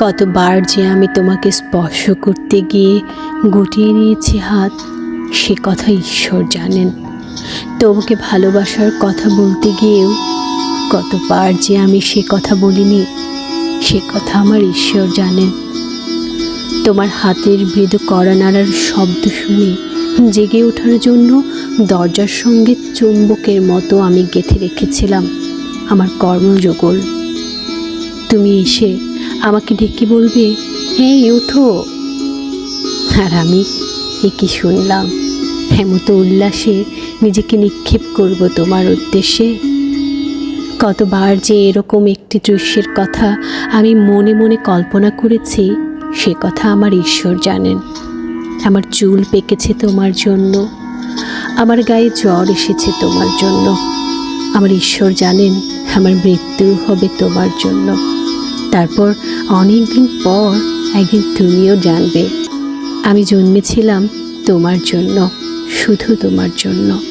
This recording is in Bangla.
কতবার যে আমি তোমাকে স্পর্শ করতে গিয়ে গুটিয়ে নিয়েছি হাত, সে কথা ঈশ্বর জানেন। তোমাকে ভালোবাসার কথা বলতে গিয়েও কতবার যে আমি সে কথা বলিনি, সে কথা আমার ঈশ্বর জানেন। তোমার হাতের মৃদু কড়া নাড়ার শব্দ শুনে জেগে ওঠার জন্য দরজার সঙ্গে চুম্বকের মতো আমি গেঁথে রেখেছিলাম আমার কর্মযোগল। তুমি এসে আমাকে ডেকে বলবে এই ওঠো। আর আমি একে শুনলাম হেমতো উল্লাসে নিজেকে নিক্ষেপ করব তোমার উদ্দেশ্যে। কতবার যে এরকম একটি দৃশ্যের কথা আমি মনে মনে কল্পনা করেছি, সে কথা আমার ঈশ্বর জানেন। আমার চুল পেকেছে তোমার জন্য, আমার গায়ে জ্বর এসেছে তোমার জন্য। আমার ঈশ্বর জানেন আমার মৃত্যু হবে তোমার জন্য। তারপর অনেক দিন পর একদিন তুমিও জানবে। আমি জন্মেছিলাম তোমার জন্য শুধু তোমার জন্য।